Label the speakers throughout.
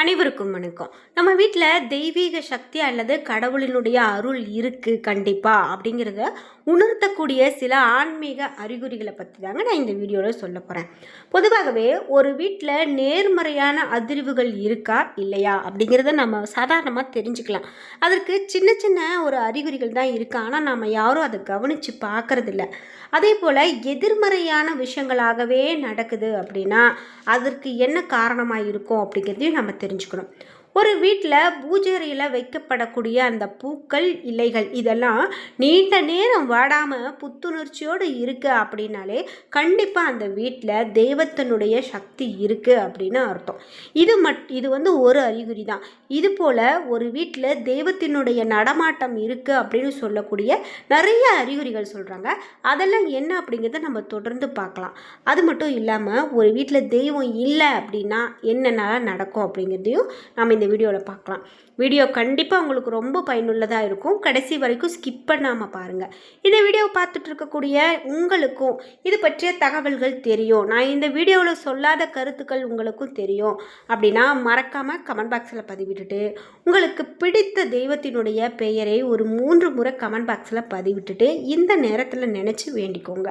Speaker 1: அனைவருக்கும் வணக்கம். நம்ம வீட்டில் தெய்வீக சக்தி அல்லது கடவுளினுடைய அருள் இருக்குது கண்டிப்பாக அப்படிங்கிறத உணர்த்தக்கூடிய சில ஆன்மீக அறிகுறிகளை பற்றி தாங்க நான் இந்த வீடியோவில் சொல்ல போகிறேன் பொதுவாகவே ஒரு வீட்டில் நேர்மறையான அதிர்வுகள் இருக்கா இல்லையா அப்படிங்கிறத நம்ம சாதாரணமாக தெரிஞ்சுக்கலாம். அதற்கு சின்ன சின்ன ஒரு அறிகுறிகள் தான் இருக்குது ஆனால் நம்ம யாரும் அதை கவனித்து பார்க்குறதில்ல. அதே போல் எதிர்மறையான விஷயங்களாகவே நடக்குது அப்படின்னா அதற்கு என்ன காரணமாக இருக்கும் அப்படிங்கிறதையும் நம்ம தெரிஞ்சுக்கணும். ஒரு வீட்டில் பூஜரியில் வைக்கப்படக்கூடிய அந்த பூக்கள் இலைகள் இதெல்லாம் நீண்ட நேரம் வாடாமல் புத்துணர்ச்சியோடு இருக்குது அப்படின்னாலே கண்டிப்பாக அந்த வீட்டில் தெய்வத்தினுடைய சக்தி இருக்குது அப்படின்னு அர்த்தம். இது மட் இது வந்து ஒரு அறிகுறி தான். இது போல் ஒரு வீட்டில் தெய்வத்தினுடைய நடமாட்டம் இருக்குது அப்படின்னு சொல்லக்கூடிய நிறைய அறிகுறிகள் சொல்கிறாங்க அதெல்லாம் என்ன அப்படிங்கிறத நம்ம தொடர்ந்து பார்க்கலாம். அது மட்டும் இல்லாமல் ஒரு வீட்டில் தெய்வம் இல்லை அப்படின்னா என்னென்னலாம் நடக்கும் அப்படிங்கிறதையும் நம்ம இந்த வீடியோவில் பார்க்கலாம். வீடியோ கண்டிப்பாக உங்களுக்கு ரொம்ப பயனுள்ளதாக இருக்கும். கடைசி வரைக்கும் ஸ்கிப் பண்ணாமல் பாருங்கள் இந்த வீடியோவை பார்த்துட்டு இருக்கக்கூடிய உங்களுக்கும் இது பற்றிய தகவல்கள் தெரியும். நான் இந்த வீடியோவில் சொல்லாத கருத்துக்கள் உங்களுக்கும் தெரியும். அப்படின்னா மறக்காமல் கமெண்ட் பாக்ஸில் பதிவிட்டுட்டு உங்களுக்கு பிடித்த தெய்வத்தினுடைய பெயரை ஒரு மூன்று முறை கமெண்ட் பாக்ஸில் பதிவிட்டுட்டு இந்த நேரத்தில் நினச்சி வேண்டிக்கோங்க.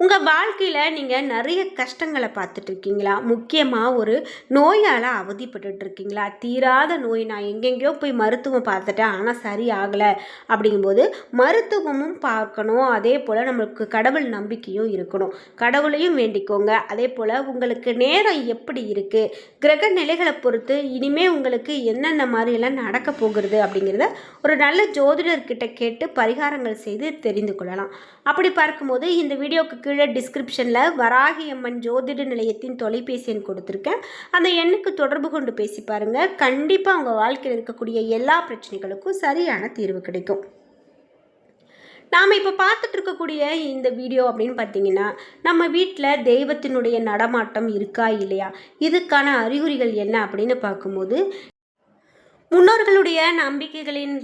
Speaker 1: உங்கள் வாழ்க்கையில் நீங்கள் நிறைய கஷ்டங்களை பார்த்துட்டு இருக்கீங்களா முக்கியமாக ஒரு நோயால் அவதிப்பட்டுட்டு இருக்கீங்களா தீராத நோய் நான் எங்கெங்கேயோ போய் மருத்துவம் பார்த்துட்டேன் ஆனால் சரி ஆகலை அப்படிங்கும்போது மருத்துவமும் பார்க்கணும். அதே போல் நம்மளுக்கு கடவுள் நம்பிக்கையும் இருக்கணும். கடவுளையும் வேண்டிக்கோங்க. அதே போல் உங்களுக்கு நேரம் எப்படி இருக்குது கிரக நிலைகளை பொறுத்து இனிமேல் உங்களுக்கு என்னென்ன மாதிரியெல்லாம் நடக்க போகிறது அப்படிங்கிறத ஒரு நல்ல ஜோதிடர்கிட்ட கேட்டு பரிகாரங்கள் செய்து தெரிந்து கொள்ளலாம். அப்படி பார்க்கும்போது இந்த வீடியோக்கு கீழே டிஸ்கிரிப்ஷனில் வராகி அம்மன் ஜோதிட நிலையத்தின் தொலைபேசி எண் கொடுத்துருக்கேன். அந்த எண்ணுக்கு தொடர்பு கொண்டு பேசி பாருங்கள் கண்டிப்பாக உங்கள் வாழ்க்கையில் இருக்கக்கூடிய எல்லா பிரச்சனைகளுக்கும் சரியான தீர்வு கிடைக்கும். நாம் இப்போ பார்த்துட்டு இருக்கக்கூடிய இந்த வீடியோ அப்படின்னு பார்த்தீங்கன்னா நம்ம வீட்டில் தெய்வத்தினுடைய நடமாட்டம் இருக்கா இல்லையா? இதுக்கான அறிகுறிகள் என்ன அப்படின்னு பார்க்கும்போது முன்னோர்களுடைய நம்பிக்கைகளின்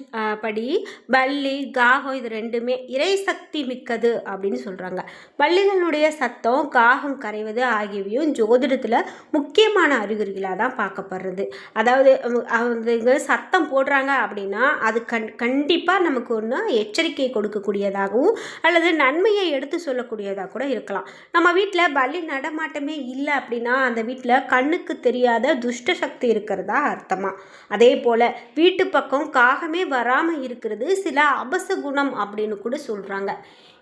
Speaker 1: படி பள்ளி காகம் இது ரெண்டுமே இறை சக்தி மிக்கது அப்படின்னு சொல்கிறாங்க பள்ளிகளுடைய சத்தம் காகம் கரைவது ஆகியவையும் ஜோதிடத்தில் முக்கியமான அறிகுறிகளாக தான் பார்க்கப்படுறது. அதாவது அவங்க- சத்தம் போடுறாங்க அப்படின்னா அது கண் கண்டிப்பாக நமக்கு ஒன்று எச்சரிக்கை கொடுக்கக்கூடியதாகவும் அல்லது நன்மையை எடுத்து சொல்லக்கூடியதாக கூட இருக்கலாம். நம்ம வீட்டில் பள்ளி நடமாட்டமே இல்லை அப்படின்னா அந்த வீட்டில் கண்ணுக்கு தெரியாத துஷ்ட சக்தி இருக்கிறதா அர்த்தமாக அதே போல் வீட்டு பக்கம் காகமே வராமல் இருக்கிறது சில அபச குணம் அப்படின்னு கூட சொல்கிறாங்க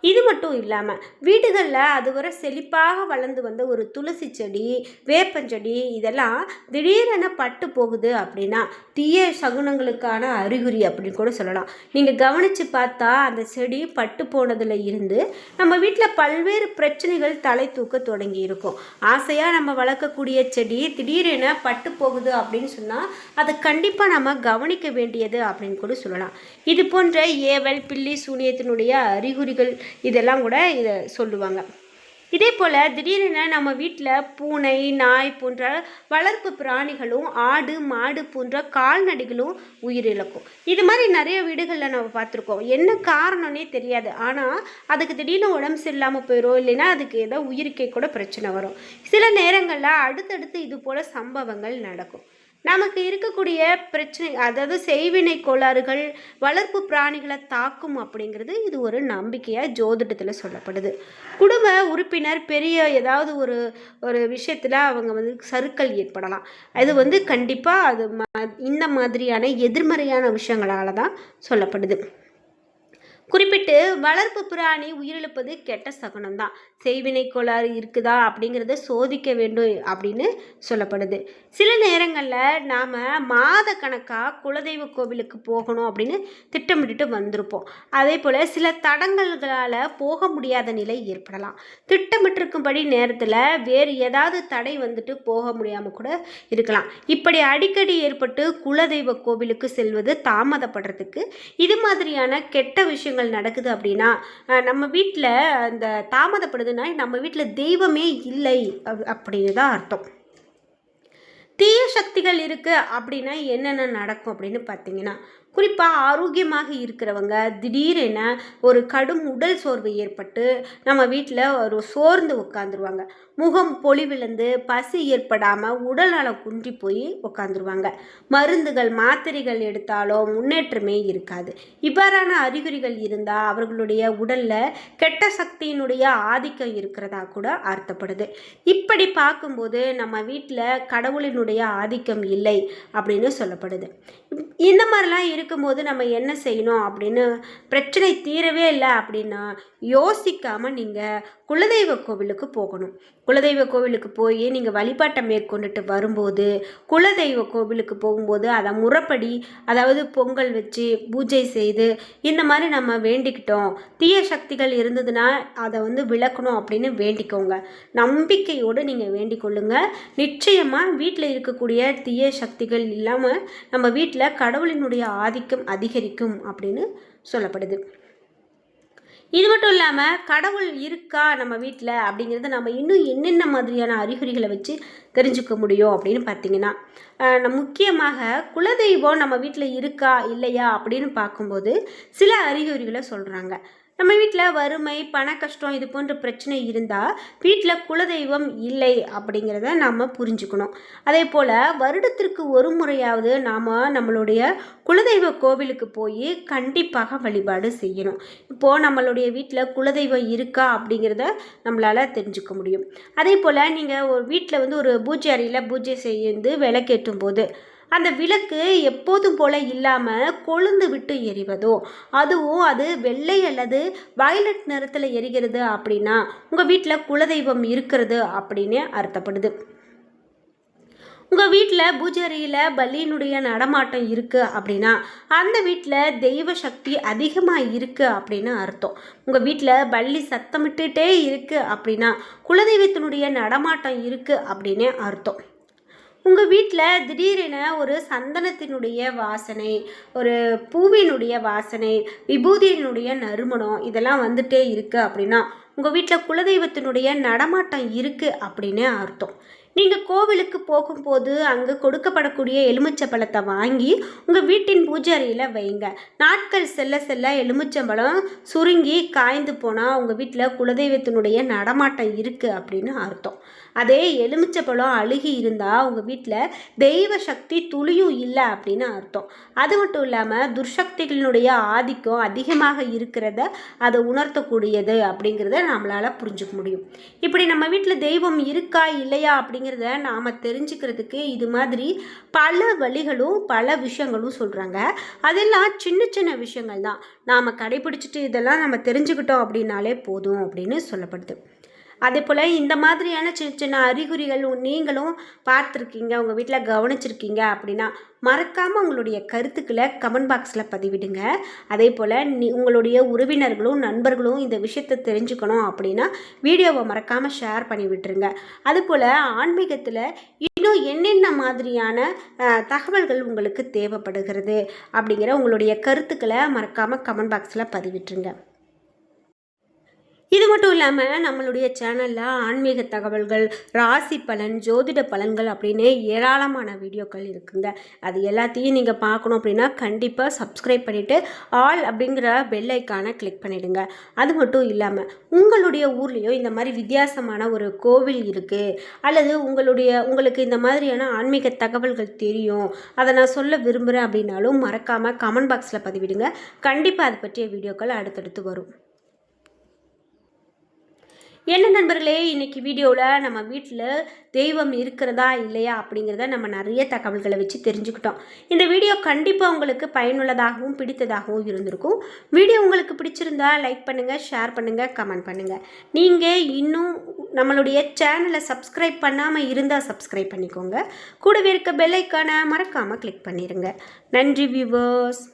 Speaker 1: இது மட்டும் இல்லாமல் வீடுகளில் அதுவரை செழிப்பாக வளர்ந்து வந்த ஒரு துளசி செடி வேப்பஞ்செடி இதெல்லாம் திடீரென பட்டு போகுது அப்படின்னா தீய சகுனங்களுக்கான அறிகுறி அப்படின்னு கூட சொல்லலாம். நீங்கள் கவனித்து பார்த்தா அந்த செடி பட்டு போனதில் இருந்து நம்ம வீட்டில் பல்வேறு பிரச்சனைகள் தலை தூக்க தொடங்கி இருக்கும். ஆசையாக நம்ம வளர்க்கக்கூடிய செடி திடீரென பட்டு போகுது அப்படின்னு சொன்னால் அதை கண்டிப்பாக நம்ம கவனிக்க வேண்டியது அப்படின்னு கூட சொல்லலாம். இது போன்ற ஏவல் பில்லி சூனியத்தினுடைய அறிகுறிகள் இதெல்லாம் கூட இதை சொல்லுவாங்க. இதே போல் திடீரென நம்ம வீட்டில் பூனை நாய் போன்ற வளர்ப்பு பிராணிகளும் ஆடு மாடு போன்ற கால்நடைகளும் உயிரிழக்கும் இது மாதிரி நிறைய வீடுகளில் நம்ம பார்த்துருக்கோம். என்ன காரணம்னே தெரியாது. ஆனால் அதுக்கு திடீர்னு உடம்பு சரியில்லாமல் போயிடும் இல்லைன்னா அதுக்கு ஏதோ உயிருக்கே கூட பிரச்சனை வரும். சில நேரங்களில் அடுத்தடுத்து இது போல் சம்பவங்கள் நடக்கும். நமக்கு இருக்கக்கூடிய பிரச்சனை அதாவது செய்வினை கோளாறுகள் வளர்ப்பு பிராணிகளை தாக்கும் அப்படிங்கிறது இது ஒரு நம்பிக்கையாக ஜோதிடத்தில் சொல்லப்படுது. குடும்ப உறுப்பினர் பெரிய ஏதாவது ஒரு ஒரு விஷயத்தில் அவங்க வந்து சறுக்கல் ஏற்படலாம். அது வந்து கண்டிப்பாக அது ம இந்த மாதிரியான எதிர்மறையான விஷயங்களால தான் சொல்லப்படுது. குறிப்பிட்டு வளர்ப்பு பிராணி உயிரிழப்பது கெட்ட சகுனம் தான். செய்வினை கோளாறு இருக்குதா அப்படிங்கிறத சோதிக்க வேண்டும் அப்படின்னு சொல்லப்படுது. சில நேரங்களில் நாம் மாத கணக்காக குலதெய்வ கோவிலுக்கு போகணும் அப்படின்னு திட்டமிட்டுட்டு வந்திருப்போம். அதே போல் சில தடங்கல்களால் போக முடியாத நிலை ஏற்படலாம். திட்டமிட்டிருக்கும்படி நேரத்தில் வேறு ஏதாவது தடை வந்துட்டு போக முடியாமல் கூட இருக்கலாம். இப்படி அடிக்கடி ஏற்பட்டு குலதெய்வ கோவிலுக்கு செல்வது தாமதப்படுறதுக்கு இது மாதிரியான கெட்ட விஷயங்கள் நடக்குது அப்படின்னா நம்ம வீட்டில் அந்த தாமதப்படுதுன்னா நம்ம வீட்டில் தெய்வமே இல்லை அப்படின்னு தான் அர்த்தம். தீய சக்திகள் இருக்குது அப்படின்னா என்னென்ன நடக்கும் அப்படின்னு பார்த்தீங்கன்னா குறிப்பாக ஆரோக்கியமாக இருக்கிறவங்க திடீரென ஒரு கடும் உடல் சோர்வு ஏற்பட்டு நம்ம வீட்டில் ஒரு சோர்ந்து உட்காந்துருவாங்க முகம் பொலிவிழந்து பசி ஏற்படாமல் உடல் நலம் குன்றி போய் உட்காந்துருவாங்க மருந்துகள் மாத்திரைகள் எடுத்தாலோ முன்னேற்றமே இருக்காது. இவ்வாறான அறிகுறிகள் இருந்தால் அவர்களுடைய உடலில் கெட்ட சக்தியினுடைய ஆதிக்கம் இருக்கிறதா கூட அர்த்தப்படுது. இப்படி பார்க்கும்போது நம்ம வீட்டில் கடவுளினுடைய ஆதிக்கம் இல்லை அப்படின்னு சொல்லப்படுது. இந்த மாதிரிலாம் இருக்கும்போது நம்ம என்ன செய்யணும் அப்படின்னு பிரச்சனை தீரவே இல்லை அப்படின்னா யோசிக்காமல் நீங்கள் குலதெய்வ கோவிலுக்கு போகணும். குலதெய்வ கோவிலுக்கு போய் நீங்கள் வழிபாட்டை மேற்கொண்டுட்டு வரும்போது குலதெய்வ கோவிலுக்கு போகும்போது அதை முறைப்படி அதாவது பொங்கல் வச்சு பூஜை செய்து இந்த மாதிரி நம்ம வேண்டிக்கிட்டோம். தீய சக்திகள் இருந்ததுன்னா அதை வந்து விளக்கணும் அப்படின்னு வேண்டிக்கோங்க. நம்பிக்கையோடு நீங்கள் வேண்டிக் கொள்ளுங்க நிச்சயமாக வீட்டில் இருக்கக்கூடிய தீய சக்திகள் இல்லாமல் நம்ம வீட்டில் கடவுளினுடைய ஆதிக்கம் அதிகரிக்கும் அப்படின்னு சொல்லப்படுது. இது மட்டும் இல்லாமல் கடவுள் இருக்கா நம்ம வீட்டில் அப்படிங்கிறத நம்ம இன்னும் என்னென்ன மாதிரியான அறிகுறிகளை வச்சு தெரிஞ்சுக்க முடியும் அப்படின்னு பார்த்தீங்கன்னா முக்கியமாக குலதெய்வம் நம்ம வீட்டில் இருக்கா இல்லையா அப்படின்னு பார்க்கும்போது சில அறிகுறிகளை சொல்கிறாங்க நம்ம வீட்டில் வறுமை பண கஷ்டம் இது போன்ற பிரச்சனை இருந்தால் வீட்டில் குலதெய்வம் இல்லை அப்படிங்கிறத நாம் புரிஞ்சுக்கணும். அதே போல் வருடத்திற்கு ஒரு முறையாவது நாம் நம்மளுடைய குலதெய்வ கோவிலுக்கு போய் கண்டிப்பாக வழிபாடு செய்யணும். இப்போது நம்மளுடைய வீட்டில் குலதெய்வம் இருக்கா அப்படிங்கிறத நம்மளால் தெரிஞ்சுக்க முடியும். அதே போல் நீங்கள் ஒரு வீட்டில் வந்து ஒரு பூஜை அறையில் பூஜை செய்து விளக்கேற்றும் போது அந்த விளக்கு எப்போதும் போல இல்லாமல் கொழுந்து விட்டு எரிவதோ அதுவும் அது வெள்ளை அல்லது வயலட் நிறத்தில் எரிகிறது அப்படின்னா உங்கள் வீட்டில் குலதெய்வம் இருக்கிறது அப்படின்னு அர்த்தப்படுது. உங்கள் வீட்டில் பூஜரியில் பலியினுடைய நடமாட்டம் இருக்குது அப்படின்னா அந்த வீட்டில் தெய்வ சக்தி அதிகமாக இருக்குது அப்படின்னு அர்த்தம். உங்கள் வீட்டில் பள்ளி சத்தமிட்டுட்டே இருக்குது அப்படின்னா குலதெய்வத்தினுடைய நடமாட்டம் இருக்குது அப்படின்னு அர்த்தம். உங்கள் வீட்டில் திடீரென ஒரு சந்தனத்தினுடைய வாசனை ஒரு பூவினுடைய வாசனை விபூதியினுடைய நறுமணம் இதெல்லாம் வந்துட்டே இருக்குது அப்படின்னா உங்கள் வீட்டில் குலதெய்வத்தினுடைய நடமாட்டம் இருக்குது அப்படின்னு அர்த்தம். நீங்கள் கோவிலுக்கு போகும்போது அங்கே கொடுக்கப்படக்கூடிய எலுமிச்சை பழத்தை வாங்கி உங்கள் வீட்டின் பூஜாரியில் வைங்க. நாட்கள் செல்ல செல்ல எலுமிச்சம்பழம் சுருங்கி காய்ந்து போனால் உங்கள் வீட்டில் குலதெய்வத்தினுடைய நடமாட்டம் இருக்குது அப்படின்னு அர்த்தம். அதே எலுமிச்சப்பழம் அழுகி இருந்தால் உங்கள் வீட்டில் தெய்வ சக்தி துளியும் இல்லை அப்படின்னு அர்த்தம். அது மட்டும் இல்லாமல் துர்சக்திகளினுடைய ஆதிக்கம் அதிகமாக இருக்கிறத அதை உணர்த்தக்கூடியது அப்படிங்கிறத நம்மளால் புரிஞ்சுக்க முடியும். இப்படி நம்ம வீட்டில் தெய்வம் இருக்கா இல்லையா அப்படிங்கிறத நாம் தெரிஞ்சுக்கிறதுக்கு இது மாதிரி பல வழிகளும் பல விஷயங்களும் சொல்கிறாங்க அதெல்லாம் சின்ன சின்ன விஷயங்கள் தான். நாம் கடைபிடிச்சிட்டு இதெல்லாம் நம்ம தெரிஞ்சுக்கிட்டோம் அப்படின்னாலே போதும் அப்படின்னு சொல்லப்படுது. அதே போல் இந்த மாதிரியான சின்ன சின்ன அறிகுறிகள் நீங்களும் பார்த்துருக்கீங்க உங்கள் வீட்டில் கவனிச்சிருக்கீங்க அப்படின்னா மறக்காமல் உங்களுடைய கருத்துக்களை கமெண்ட் பாக்ஸில் பதிவிடுங்க. அதே போல் நீ உங்களுடைய உறவினர்களும் நண்பர்களும் இந்த விஷயத்தை தெரிஞ்சுக்கணும் அப்படின்னா வீடியோவை மறக்காமல் ஷேர் பண்ணி விட்டுருங்க. அதுபோல் ஆன்மீகத்தில் இன்னும் என்னென்ன மாதிரியான தகவல்கள் உங்களுக்கு தேவைப்படுகிறது அப்படிங்கிற உங்களுடைய கருத்துக்களை மறக்காமல் கமெண்ட் பாக்ஸில் பதிவிட்டுருங்க. இது மட்டும் இல்லாமல் நம்மளுடைய சேனலில் ஆன்மீக தகவல்கள் ராசி பலன் ஜோதிட பலன்கள் அப்படின்னு ஏராளமான வீடியோக்கள் இருக்குங்க. அது எல்லாத்தையும் நீங்கள் பார்க்கணும் அப்படின்னா கண்டிப்பாக சப்ஸ்கிரைப் பண்ணிவிட்டு ஆல் அப்படிங்கிற பெல் ஐக்கானை கிளிக் பண்ணிவிடுங்க அது மட்டும் இல்லாமல் உங்களுடைய ஊர்லேயோ இந்த மாதிரி வித்தியாசமான ஒரு கோவில் இருக்குது அல்லது உங்களுடைய உங்களுக்கு இந்த மாதிரியான ஆன்மீக தகவல்கள் தெரியும் அதை நான் சொல்ல விரும்புகிறேன் அப்படின்னாலும் மறக்காமல் கமெண்ட் பாக்ஸில் பதிவிடுங்க. கண்டிப்பாக அதை பற்றிய வீடியோக்கள் அடுத்தடுத்து வரும். என்ன நண்பர்களே இன்றைக்கி வீடியோவில் நம்ம வீட்டில் தெய்வம் இருக்கிறதா இல்லையா அப்படிங்கிறத நம்ம நிறைய தகவல்களை வச்சு தெரிஞ்சுக்கிட்டோம். இந்த வீடியோ கண்டிப்பாக உங்களுக்கு பயனுள்ளதாகவும் பிடித்ததாகவும் இருந்திருக்கும். வீடியோ உங்களுக்கு பிடிச்சிருந்தா லைக் பண்ணுங்கள் ஷேர் பண்ணுங்கள் கமெண்ட் பண்ணுங்கள் நீங்கள் இன்னும் நம்மளுடைய சேனலை சப்ஸ்கிரைப் பண்ணாமல் இருந்தால் சப்ஸ்கிரைப் பண்ணிக்கோங்க. கூடவே இருக்க பெல்லைக்கான மறக்காமல் கிளிக் பண்ணிடுங்க நன்றி வியூவர்ஸ்